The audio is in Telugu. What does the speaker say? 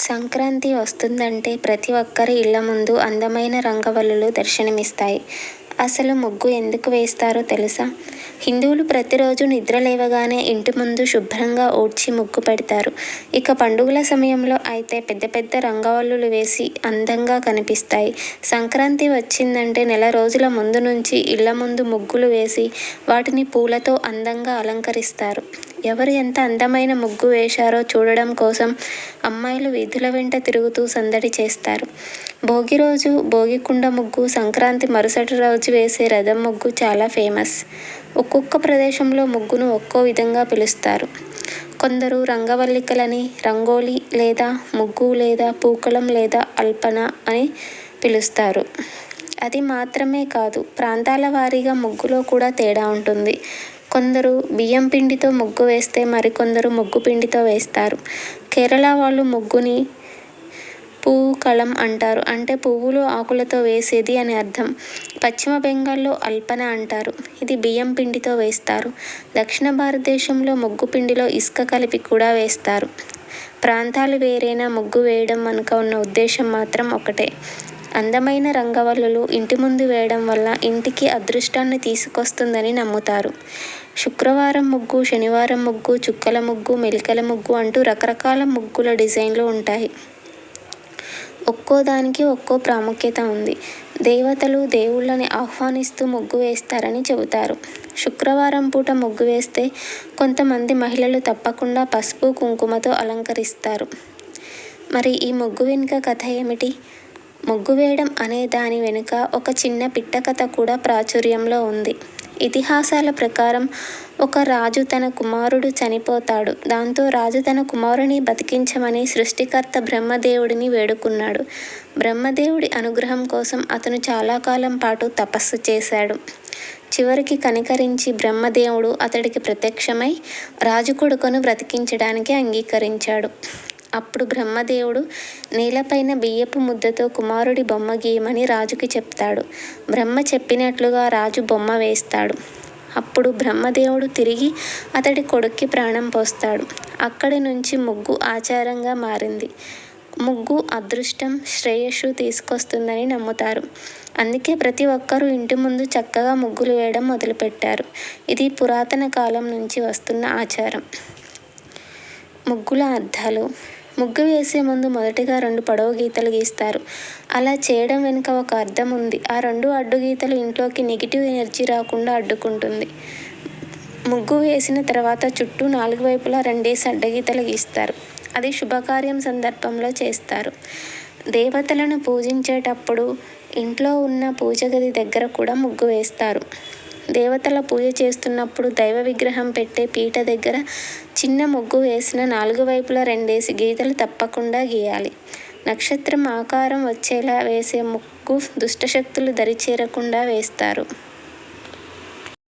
సంక్రాంతి వస్తుందంటే ప్రతి ఒక్కరి ఇళ్ళ ముందు అందమైన రంగవల్లులు దర్శనమిస్తాయి. అసలు ముగ్గు ఎందుకు వేస్తారో తెలుసా? హిందువులు ప్రతిరోజు నిద్ర లేవగానే ఇంటి ముందు శుభ్రంగా ఊడ్చి ముగ్గు పెడతారు. ఇక పండుగల సమయంలో అయితే పెద్ద పెద్ద రంగవల్లులు వేసి అందంగా కనిపిస్తాయి. సంక్రాంతి వచ్చిందంటే నెల రోజుల ముందు నుంచి ఇళ్ళ ముందు ముగ్గులు వేసి వాటిని పూలతో అందంగా అలంకరిస్తారు. ఎవరు ఎంత అందమైన ముగ్గు వేశారో చూడడం కోసం అమ్మాయిలు వీధుల వెంట తిరుగుతూ సందడి చేస్తారు. భోగి రోజు భోగి కుండ ముగ్గు, సంక్రాంతి మరుసటి రోజు వేసే రథం ముగ్గు చాలా ఫేమస్. ఒక్కొక్క ప్రదేశంలో ముగ్గును ఒక్కో విధంగా పిలుస్తారు. కొందరు రంగవల్లికలని, రంగోలి లేదా ముగ్గు లేదా పూకళం లేదా అల్పన అని పిలుస్తారు. అది మాత్రమే కాదు ప్రాంతాల వారీగా ముగ్గులో కూడా తేడా ఉంటుంది. కొందరు బియ్యం పిండితో ముగ్గు వేస్తే మరికొందరు ముగ్గు పిండితో వేస్తారు. కేరళ వాళ్ళు ముగ్గుని పూకళం అంటారు. అంటే పువ్వులు, ఆకులతో వేసేది అని అర్థం. పశ్చిమ బెంగాల్లో అల్పన అంటారు. ఇది బియ్యం పిండితో వేస్తారు. దక్షిణ భారతదేశంలో ముగ్గు పిండిలో ఇసుక కలిపి కూడా వేస్తారు. ప్రాంతాలు వేరైనా ముగ్గు వేయడం వెనుక ఉన్న ఉద్దేశం మాత్రం ఒకటే అందమైన రంగవల్లులు ఇంటి ముందు వేయడం వల్ల ఇంటికి అదృష్టాన్ని తీసుకొస్తుందని నమ్ముతారు. శుక్రవారం ముగ్గు, శనివారం ముగ్గు, చుక్కల ముగ్గు, మెలికల ముగ్గు అంటూ రకరకాల ముగ్గుల డిజైన్లు ఉంటాయి. ఒక్కో దానికి ఒక్కో ప్రాముఖ్యత ఉంది. దేవతలు, దేవుళ్ళని ఆహ్వానిస్తూ ముగ్గు వేస్తారని చెబుతారు. శుక్రవారం పూట ముగ్గు వేస్తే కొంతమంది మహిళలు తప్పకుండా పసుపు, కుంకుమతో అలంకరిస్తారు. మరి ఈ ముగ్గు వెనుక కథ ఏమిటి? ముగ్గు వేయడం అనే దాని వెనుక ఒక చిన్న పిట్ట కథ కూడా ప్రాచుర్యంలో ఉంది. ఇతిహాసాల ప్రకారం ఒక రాజు తన కుమారుడు చనిపోతాడు. దాంతో రాజు తన కుమారుని బతికించమని సృష్టికర్త బ్రహ్మదేవుడిని వేడుకున్నాడు. బ్రహ్మదేవుడి అనుగ్రహం కోసం అతను చాలా కాలం పాటు తపస్సు చేశాడు. చివరికి కనికరించి బ్రహ్మదేవుడు అతడికి ప్రత్యక్షమై రాజు కొడుకును బ్రతికించడానికి అంగీకరించాడు. అప్పుడు బ్రహ్మదేవుడు నేలపైన బియ్యపు ముద్దతో కుమారుడి బొమ్మ గీయమని రాజుకి చెప్తాడు. బ్రహ్మ చెప్పినట్లుగా రాజు బొమ్మ వేస్తాడు. అప్పుడు బ్రహ్మదేవుడు తిరిగి అతడి కొడుక్కి ప్రాణం పోస్తాడు. అక్కడి నుంచి ముగ్గు ఆచారంగా మారింది. ముగ్గు అదృష్టం, శ్రేయస్సు తీసుకొస్తుందని నమ్ముతారు. అందుకే ప్రతి ఒక్కరూ ఇంటి ముందు చక్కగా ముగ్గులు వేయడం మొదలుపెట్టారు. ఇది పురాతన కాలం నుంచి వస్తున్న ఆచారం. ముగ్గుల అర్థాలు ముగ్గు వేసే ముందు మొదటగా రెండు పొడవు గీతలు గీస్తారు. అలా చేయడం వెనుక ఒక అర్థం ఉంది. ఆ రెండు అడ్డు గీతలు ఇంట్లోకి నెగిటివ్ ఎనర్జీ రాకుండా అడ్డుకుంటుంది. ముగ్గు వేసిన తర్వాత చుట్టూ నాలుగు వైపులా రెండేసి అడ్డగీతలు గీస్తారు. అది శుభకార్యం సందర్భంలో చేస్తారు. దేవతలను పూజించేటప్పుడు ఇంట్లో ఉన్న పూజగది దగ్గర కూడా ముగ్గు వేస్తారు. దేవతల పూజ చేస్తున్నప్పుడు దైవ విగ్రహం పెట్టే పీట దగ్గర చిన్న ముగ్గు వేసిన నాలుగు వైపులా రెండేసి గీతలు తప్పకుండా గీయాలి. నక్షత్రం ఆకారం వచ్చేలా వేసే ముగ్గు దుష్టశక్తులు దరిచేరకుండా వేస్తారు.